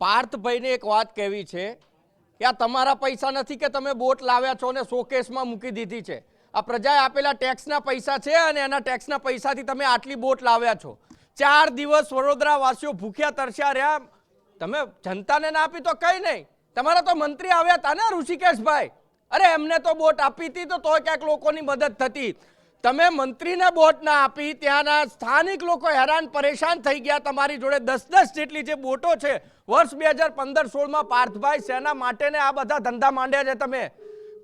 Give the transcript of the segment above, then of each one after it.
પાર્થભાઈને એક વાત કહેવી છે કે આ તમારા પૈસા નથી કે તમે બોટ લાવ્યા છો અને શોકેસમાં મૂકી દીધી છે. આ પ્રજાએ આપેલા ટેક્સના પૈસા છે અને એના ટેક્સના પૈસાથી તમે આટલી બોટ લાવ્યા છો. ચાર દિવસ વડોદરાવાસીઓ ભૂખ્યા તરસ્યા રહ્યા. તમે જનતાને ના આપી તો કંઈ નહીં. તમારા તો મંત્રી આવ્યા હતા ને ઋષિકેશભાઈ. અરે એમને તો બોટ આપી હતી તો તોય ક્યાંક લોકોની મદદ થતી. તમે મંત્રીને બોટ ના આપી, ત્યાંના સ્થાનિક લોકો હેરાન પરેશાન થઈ ગયા. તમારી જોડે દસ દસ જેટલી જે બોટો છે, વર્ષ બે હજાર પંદર સોળમાં પાર્થભાઈ સેના માટેને આ બધા ધંધા માંડ્યા છે તમે.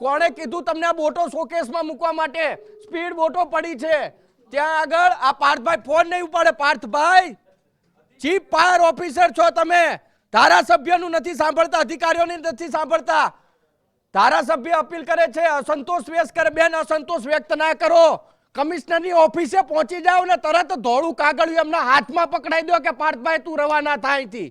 કોણે કીધું તમને આ બોટો શોકેસમાં મૂકવા માટે? સ્પીડ બોટો પડી છે. ત્યાં આગળ આ પાર્થભાઈ ફોન નહીં ઉપાડે. પાર્થભાઈ, ચીફ ફાયર ઓફિસર છો તમે. ધારાસભ્યનું નથી સાંભળતા, અધિકારીઓની નથી સાંભળતા. ધારાસભ્ય અપીલ કરે છે, અસંતોષ વ્યક્ત કરે બેન, અસંતોષ વ્યક્ત ના કરો. કમિશનરની ઓફિસે પહોંચી જાઓ ને તરત ધોળું કાગળિયું એમના હાથમાં પકડાઈ દો કે પાર્થભાઈ તું રવાના થાય અહીંથી.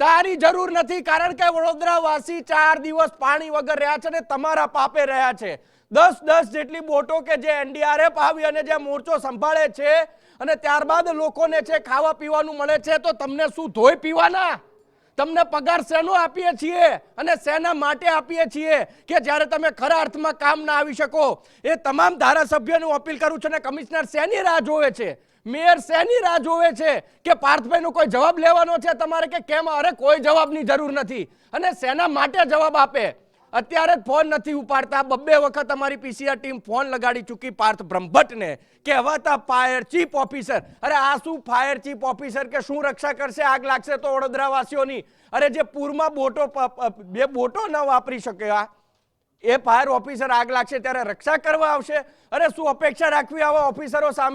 તારી જરૂર નથી, કારણ કે વડોદરા વાસી ચાર દિવસ પાણી વગર રહ્યા છે ને તમારા પાપે રહ્યા છે. દસ દસ જેટલી બોટો કે જે એનડીઆરએફ આવી અને જે મોરચો સંભાળે છે અને ત્યારબાદ લોકોને છે ખાવા પીવાનું મળે છે, તો તમને શું ધોઈ પીવાના? તમને પગાર શેનો આપીએ છીએ અને શેના માટે આપીએ છીએ કે જ્યારે તમે ખરા અર્થમાં કામ ના આવી શકો? એ તમામ ધારાસભ્યોને અપીલ કરું છું અને કમિશનર શેની રાહ જોવે છે? મેયર શેની રાહ જોવે છે કે પાર્થભાઈનો કોઈ જવાબ લેવાનો છે તમારે કે કેમ? અરે કોઈ જવાબની જરૂર નથી. અને શેના માટે જવાબ આપે? અત્યારે ફોન નથી ઉપાડતા. બબ્બે વખત અમારી પીસીઆર ટીમ ફોન લગાડી ચૂકી પાર્થ બ્રહ્મભટ્ટને. કહેવાતા ફાયર ચીફ ઓફિસર. અરે આ શું ફાયર ચીફ ઓફિસર કે શું રક્ષા કરશે? આગ લાગશે તો વડોદરાવાસીઓની. અરે જે પૂરમાં બોટો બે બોટો ન વાપરી શકે આ. એ ફાયર ઓફિસર આગ લાગશે ત્યારે રક્ષા કરવા આવશે. અરે શું અપેક્ષા રાખવી આવા ઓફિસરો સામે?